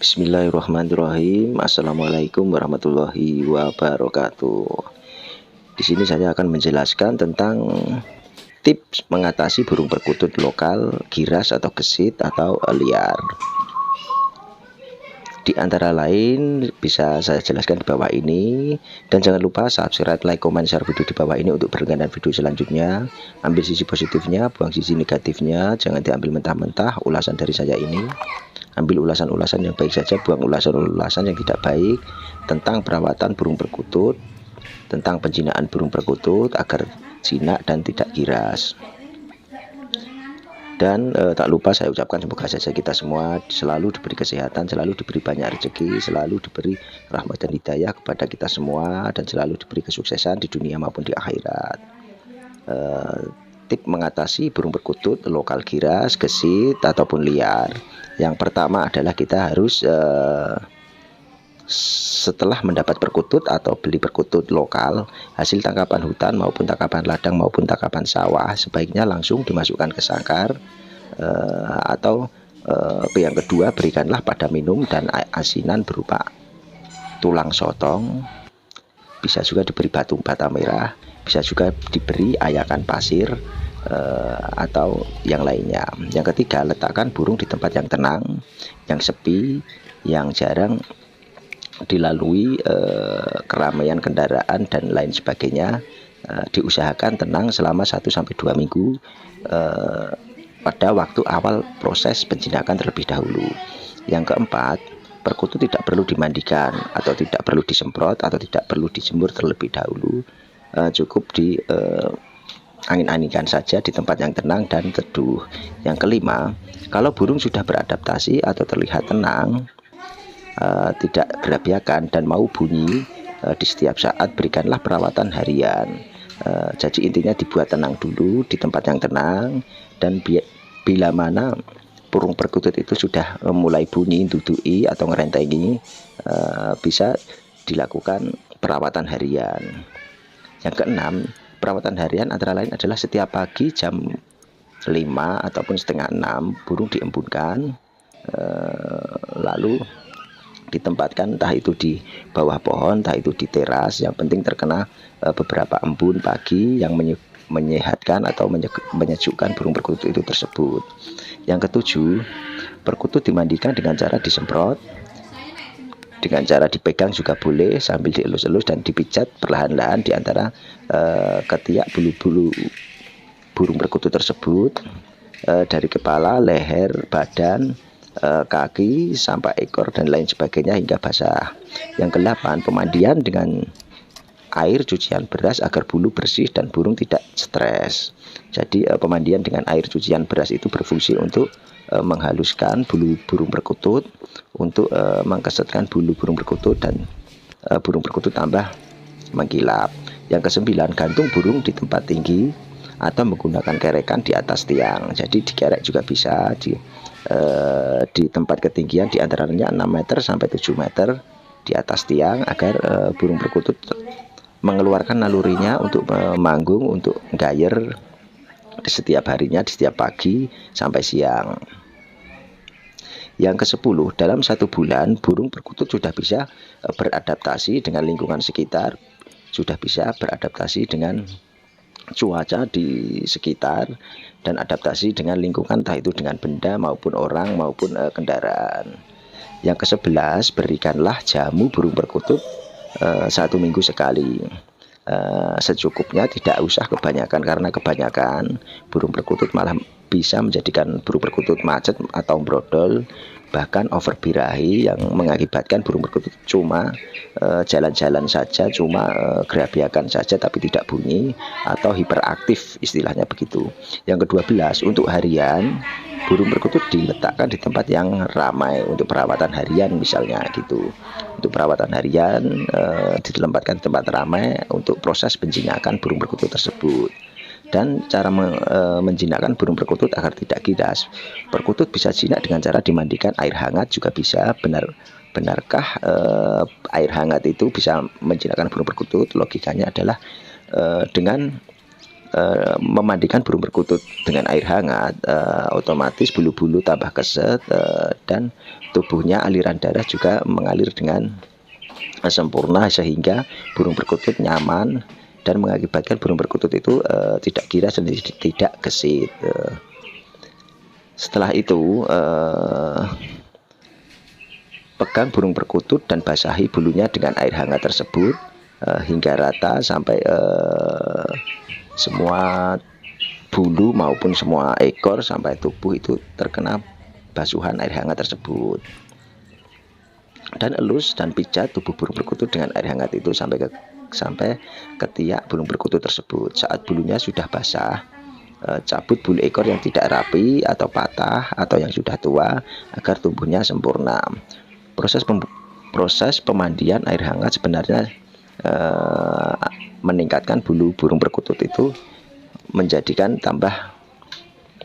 Bismillahirrahmanirrahim. Assalamualaikum warahmatullahi wabarakatuh. Di sini saya akan menjelaskan tentang tips mengatasi burung perkutut lokal, giras atau gesit atau liar. Di antara lain bisa saya jelaskan di bawah ini dan jangan lupa subscribe, like, comment, share video di bawah ini untuk berlangganan video selanjutnya. Ambil sisi positifnya, buang sisi negatifnya, jangan diambil mentah-mentah ulasan dari saya ini. Ambil ulasan-ulasan yang baik saja, buang ulasan-ulasan yang tidak baik tentang perawatan burung perkutut, tentang penjinaan burung perkutut agar jinak dan tidak giras dan e, tak lupa saya ucapkan semoga saja kita semua selalu diberi kesehatan, selalu diberi banyak rezeki, selalu diberi rahmat dan hidayah kepada kita semua dan selalu diberi kesuksesan di dunia maupun di akhirat. E, tip mengatasi burung perkutut lokal giras, gesit ataupun liar. Yang pertama adalah kita harus e, setelah mendapat perkutut atau beli perkutut lokal, hasil tangkapan hutan maupun tangkapan ladang maupun tangkapan sawah sebaiknya langsung dimasukkan ke sangkar uh, atau uh, yang kedua berikanlah pada minum dan asinan berupa tulang sotong, bisa juga diberi batu bata merah, bisa juga diberi ayakan pasir uh, atau yang lainnya. Yang ketiga, letakkan burung di tempat yang tenang, yang sepi, yang jarang dilalui eh, keramaian kendaraan dan lain sebagainya eh, diusahakan tenang selama 1 sampai 2 minggu eh, pada waktu awal proses penjinakan terlebih dahulu. Yang keempat, perkutu tidak perlu dimandikan atau tidak perlu disemprot atau tidak perlu dijemur terlebih dahulu. Eh, cukup di eh, angin-anginkan saja di tempat yang tenang dan teduh. Yang kelima, kalau burung sudah beradaptasi atau terlihat tenang, uh, tidak gerabiakan dan mau bunyi uh, di setiap saat berikanlah perawatan harian. Uh, jadi intinya dibuat tenang dulu di tempat yang tenang dan bi bila mana burung perkutut itu sudah mulai bunyi, dudui atau ngerentengi uh, bisa dilakukan perawatan harian. Yang keenam, perawatan harian antara lain adalah setiap pagi jam 5 ataupun setengah 6 burung diembunkan lalu ditempatkan entah itu di bawah pohon entah itu di teras yang penting terkena uh, beberapa embun pagi yang menye menyehatkan atau menye menyejukkan burung perkutut itu tersebut. Yang ketujuh perkutut dimandikan dengan cara disemprot dengan cara dipegang juga boleh sambil dielus-elus dan dipijat perlahan-lahan di antara uh, ketiak bulu-bulu burung perkutut tersebut uh, dari kepala, leher, badan, Eh, kaki sampai ekor dan lain sebagainya hingga basah. Yang kedelapan, pemandian dengan air cucian beras agar bulu bersih dan burung tidak stres. Jadi uh, pemandian dengan air cucian beras itu berfungsi untuk uh, menghaluskan bulu burung perkutut, untuk uh, mengkesetkan bulu burung perkutut dan uh, burung perkutut tambah mengkilap. Yang kesembilan, gantung burung di tempat tinggi atau menggunakan kerekan di atas tiang. Jadi dikerek juga bisa di di tempat ketinggian di antaranya 6 meter sampai 7 meter di atas tiang agar burung perkutut mengeluarkan nalurinya untuk memanggung untuk gayer di setiap harinya di setiap pagi sampai siang. Yang ke-10, dalam satu bulan burung perkutut sudah bisa eh, beradaptasi dengan lingkungan sekitar, sudah bisa beradaptasi dengan cuaca di sekitar dan adaptasi dengan lingkungan entah itu dengan benda maupun orang maupun uh, kendaraan. Yang ke-11 berikanlah jamu burung perkutut uh, satu minggu sekali. Uh, secukupnya tidak usah kebanyakan karena kebanyakan burung perkutut malah bisa menjadikan burung perkutut macet atau brodol bahkan overbirahi yang mengakibatkan burung perkutut cuma eh, jalan-jalan uh, saja, cuma uh, gerabiakan saja tapi tidak bunyi atau hiperaktif istilahnya begitu. Yang kedua belas untuk harian burung perkutut diletakkan di tempat yang ramai untuk perawatan harian misalnya gitu. Untuk perawatan harian uh, ditempatkan di tempat ramai untuk proses penjinakan burung perkutut tersebut dan cara me, e, menjinakkan burung perkutut agar tidak giras. Perkutut bisa jinak dengan cara dimandikan air hangat juga bisa. Benar benarkah e, air hangat itu bisa menjinakkan burung perkutut? Logikanya adalah e, dengan uh, memandikan burung perkutut dengan air hangat uh, otomatis bulu-bulu tambah keset uh, dan tubuhnya aliran darah juga mengalir dengan sempurna sehingga burung perkutut nyaman dan mengakibatkan burung perkutut itu uh, tidak kira sendiri tidak gesit uh. setelah itu uh, pegang burung perkutut dan basahi bulunya dengan air hangat tersebut uh, hingga rata sampai uh, semua bulu maupun semua ekor sampai tubuh itu terkena basuhan air hangat tersebut. Dan elus dan pijat tubuh burung perkutut dengan air hangat itu sampai ke sampai ketiak burung perkutut tersebut. Saat bulunya sudah basah eh, cabut bulu ekor yang tidak rapi atau patah atau yang sudah tua agar tumbuhnya sempurna. Proses pem proses pemandian air hangat sebenarnya eh, meningkatkan bulu burung perkutut itu menjadikan tambah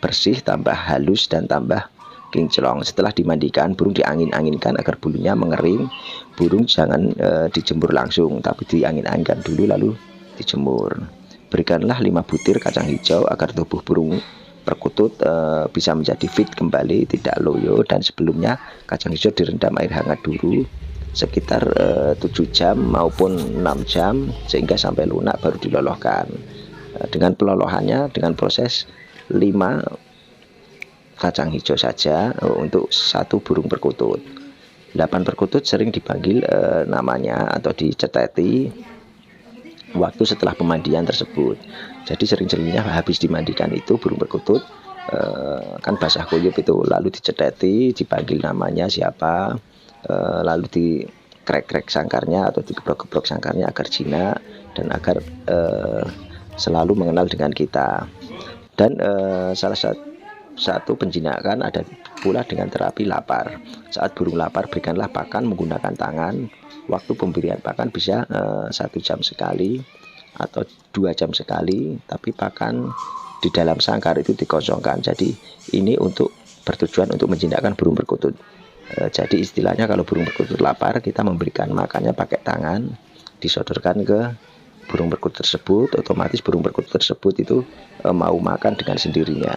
bersih tambah halus dan tambah kinclong. Setelah dimandikan, burung diangin-anginkan agar bulunya mengering. Burung jangan e, dijemur langsung, tapi diangin-anginkan dulu lalu dijemur. Berikanlah 5 butir kacang hijau agar tubuh burung perkutut e, bisa menjadi fit kembali, tidak loyo dan sebelumnya kacang hijau direndam air hangat dulu sekitar e, 7 jam maupun 6 jam sehingga sampai lunak baru dilolohkan. E, dengan pelolohannya dengan proses 5 kacang hijau saja uh, untuk satu burung perkutut. 8 perkutut sering dipanggil uh, namanya atau diceteti waktu setelah pemandian tersebut. Jadi sering-seringnya habis dimandikan itu burung perkutut uh, kan basah kuyup itu lalu diceteti, dipanggil namanya siapa, uh, lalu di krek-krek sangkarnya atau dikeblok-keblok sangkarnya agar jinak dan agar uh, selalu mengenal dengan kita. Dan uh, salah satu satu penjinakan ada pula dengan terapi lapar. Saat burung lapar berikanlah pakan menggunakan tangan. Waktu pemberian pakan bisa satu jam sekali atau dua jam sekali. Tapi pakan di dalam sangkar itu dikosongkan. Jadi ini untuk bertujuan untuk menjinakkan burung perkutut. Uh, jadi istilahnya kalau burung perkutut lapar kita memberikan makannya pakai tangan, disodorkan ke burung perkutut tersebut. Otomatis burung perkutut tersebut itu uh, mau makan dengan sendirinya.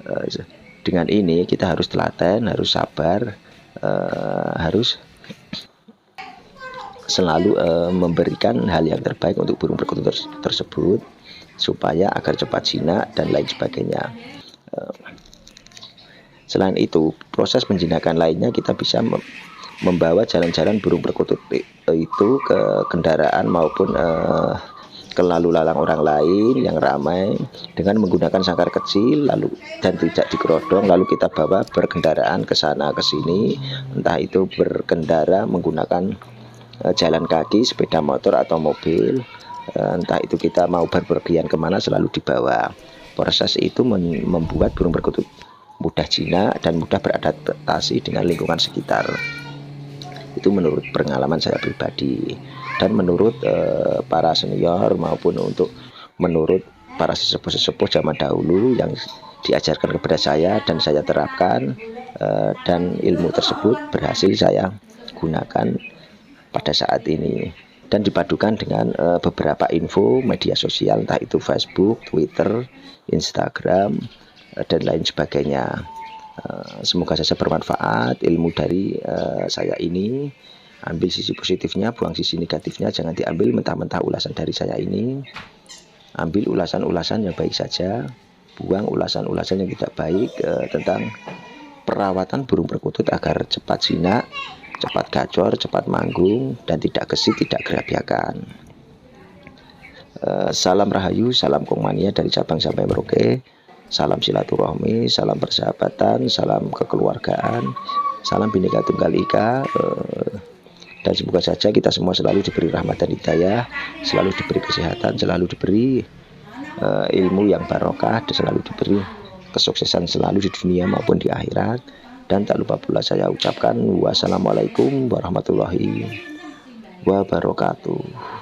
Eh, dengan ini kita harus telaten harus sabar harus selalu memberikan hal yang terbaik untuk burung perkutut ter tersebut supaya agar cepat jinak dan lain sebagainya selain itu proses penjinakan lainnya kita bisa membawa jalan-jalan burung perkutut itu ke kendaraan maupun uh, ke lalu lalang orang lain yang ramai dengan menggunakan sangkar kecil lalu dan tidak dikerodong lalu kita bawa berkendaraan ke sana ke sini. Entah itu berkendara menggunakan uh, jalan kaki sepeda motor atau mobil uh, entah itu kita mau berpergian ke mana selalu dibawa. Proses itu membuat burung perkutut mudah jinak dan mudah beradaptasi dengan lingkungan sekitar. Itu menurut pengalaman saya pribadi. Dan menurut uh, para senior maupun untuk menurut para sesepuh-sesepuh zaman dahulu yang diajarkan kepada saya dan saya terapkan uh, dan ilmu tersebut berhasil saya gunakan pada saat ini. Dan dipadukan dengan uh, beberapa info media sosial entah itu Facebook, Twitter, Instagram dan lain sebagainya. Uh, semoga saja bermanfaat ilmu dari uh, saya ini. Ambil sisi positifnya buang sisi negatifnya. Jangan diambil mentah-mentah ulasan dari saya ini. Ambil ulasan-ulasan yang baik saja. Buang ulasan-ulasan yang tidak baik tentang perawatan burung perkutut agar cepat jinak cepat gacor cepat manggung dan tidak gesit tidak gerabiakan. Salam rahayu salam kongmania dari cabang sampai Merauke salam silaturahmi salam persahabatan salam kekeluargaan salam bineka tunggal ika uh, dan semoga saja kita semua selalu diberi rahmat dan hidayah selalu diberi kesehatan selalu diberi uh, ilmu yang barokah dan selalu diberi kesuksesan selalu di dunia maupun di akhirat. Dan tak lupa pula saya ucapkan wassalamualaikum warahmatullahi wabarakatuh